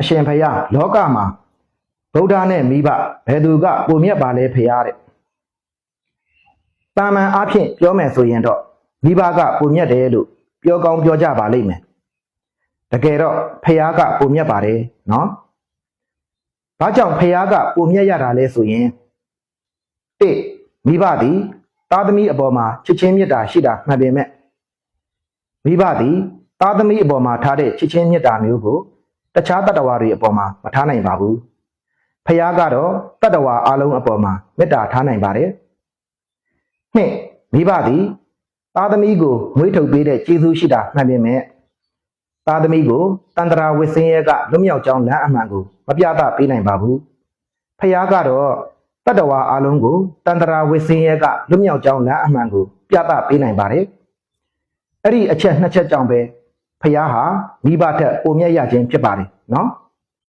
အရှင်ဖယားလောကမှာဗုဒ္ဓနဲ့မိဘဘယ်သူကပုံမြတ်ပါလဲဖယားတဲ့တာမန်အားဖြင့်ပြောမယ်ဆိုရင်တော့မိဘကပုံမြတ်တယ်လို့ပြောကောင်းပြောကြပါလိမ့်မယ်တကယ်တော့ဖယားကပုံမြတ်ပါတယ်နော်ဘာကြောင့်ဖယားကပုံမြတ်ရတာလဲဆိုရင်တစ်မိဘသည်သားသမီးအပေါ်မှာချစ်ချင်းမေတ္တာရှိတာမှန်ပေမဲ့မိဘသည်သားသမီးအပေါ်မှာထားတဲ့ချစ်ချင်းမေတ္တာမျိုးကို တခြားတတ္တဝါတွေအပေါ်မှာမထားနိုင်ပါဘူးဖယားကတော့တတ္တဝါအလုံးအပေါ်မှာမေတ္တာထားနိုင်ပါတယ်နှစ်မိဘသည်သားသမီးကိုမွေးထုတ်ပေးတဲ့ကျေးဇူးရှိတာမှန်ပေမဲ့သားသမီးကိုတန်တရာဝစ်စင်းရဲကလွတ်မြောက်ကြောင်းလမ်းအမှန်ကိုမပြသပေးနိုင်ပါဘူးဖယားကတော့တတ္တဝါအလုံးကိုတန်တရာဝစ်စင်းရဲကလွတ်မြောက်ကြောင်းလမ်းအမှန်ကိုပြသပေးနိုင်ပါတယ်အဲ့ဒီအချက်နှစ်ချက်ကြောင့်ပဲ ဖယားဟာမိဘထက်ပုံမြတ်ရခြင်းဖြစ်ပါတယ်နော်